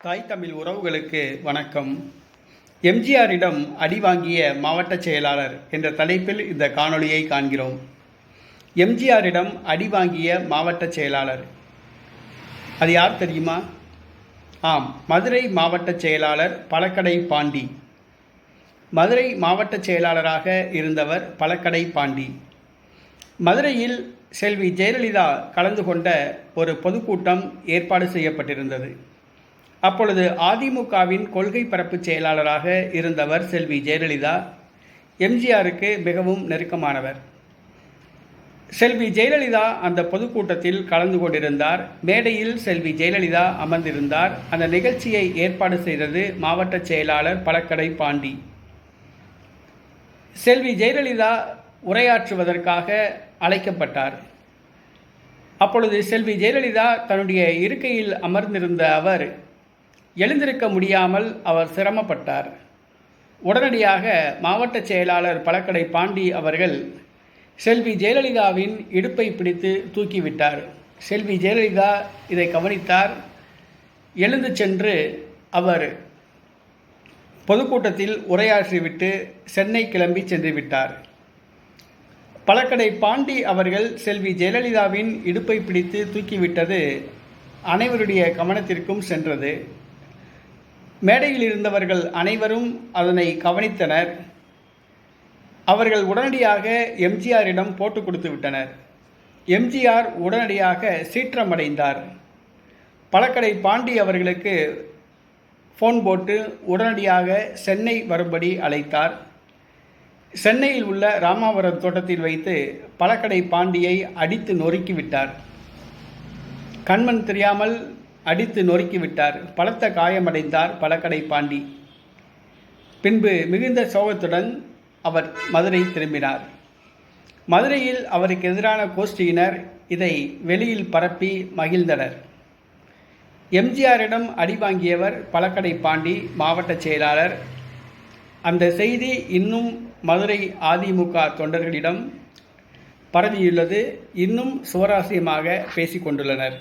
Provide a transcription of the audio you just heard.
தாய் தமிழ் உறவுகளுக்கு வணக்கம். எம்ஜிஆரிடம் அடி வாங்கிய மாவட்ட செயலாளர் என்ற தலைப்பில் இந்த காணொளியை காண்கிறோம். எம்ஜிஆரிடம் அடி வாங்கிய மாவட்ட செயலாளர். அது யார் தெரியுமா? ஆம் மதுரை மாவட்ட செயலாளர் பழக்கடை பாண்டி. மதுரை மாவட்ட செயலாளராக இருந்தவர் பழக்கடை பாண்டி. மதுரையில் செல்வி ஜெயலலிதா கலந்து கொண்ட ஒரு பொதுக்கூட்டம் ஏற்பாடு செய்யப்பட்டிருந்தது. அப்பொழுது அதிமுகவின் கொள்கை பரப்பு செயலாளராக இருந்தவர் செல்வி ஜெயலலிதா எம்ஜிஆருக்கு மிகவும் நெருக்கமானவர். செல்வி ஜெயலலிதா அந்த பொதுக்கூட்டத்தில் கலந்து கொண்டிருந்தார். மேடையில் செல்வி ஜெயலலிதா அமர்ந்திருந்தார். அந்த நிகழ்ச்சியை ஏற்பாடு செய்தது மாவட்ட செயலாளர் பழக்கடை பாண்டி. செல்வி ஜெயலலிதா உரையாற்றுவதற்காக அழைக்கப்பட்டார். அப்பொழுது செல்வி ஜெயலலிதா தன்னுடைய இருக்கையில் அமர்ந்திருந்த அவர் எழுந்திருக்க முடியாமல் அவர் சிரமப்பட்டார். உடனடியாக மாவட்ட செயலாளர் பழக்கடை பாண்டி அவர்கள் செல்வி ஜெயலலிதாவின் இடுப்பை பிடித்து தூக்கிவிட்டார். செல்வி ஜெயலலிதா இதை கவனித்தார். எழுந்து சென்று அவர் பொதுக்கூட்டத்தில் உரையாற்றிவிட்டு சென்னை கிளம்பி சென்று விட்டார் பழக்கடை பாண்டி அவர்கள் செல்வி ஜெயலலிதாவின் இடுப்பை பிடித்து தூக்கிவிட்டது அனைவருடைய கவனத்திற்கும் சென்றது. மேடையில் இருந்தவர்கள் அனைவரும் அதனை கவனித்தனர். அவர்கள் உடனடியாக எம்ஜிஆரிடம் போட்டு கொடுத்து விட்டனர். எம்ஜிஆர் உடனடியாக சீற்றமடைந்தார். பழக்கடை பாண்டி அவர்களுக்கு ஃபோன் போட்டு உடனடியாக சென்னை வரும்படி அழைத்தார். சென்னையில் உள்ள ராமாவரம் தோட்டத்தில் வைத்து பழக்கடை பாண்டியை அடித்து நொறுக்கி விட்டார். கண்மண் தெரியாமல் அடித்து நொறுக்கிவிட்டார். பலத்த காயமடைந்தார் பலக்கடை பாண்டி. பின்பு மிகுந்த சோகத்துடன் அவர் மதுரை திரும்பினார். மதுரையில் அவருக்கு எதிரான கோஷ்டியினர் இதை வெளியில் பரப்பி மகிழ்ந்தனர். எம்ஜிஆரிடம் அடி வாங்கியவர் பலக்கடை பாண்டி மாவட்ட செயலாளர். அந்த செய்தி இன்னும் மதுரை அதிமுக தொண்டர்களிடம் பரவியுள்ளது. இன்னும் சுவராசியமாக பேசிக்கொண்டுள்ளனர்.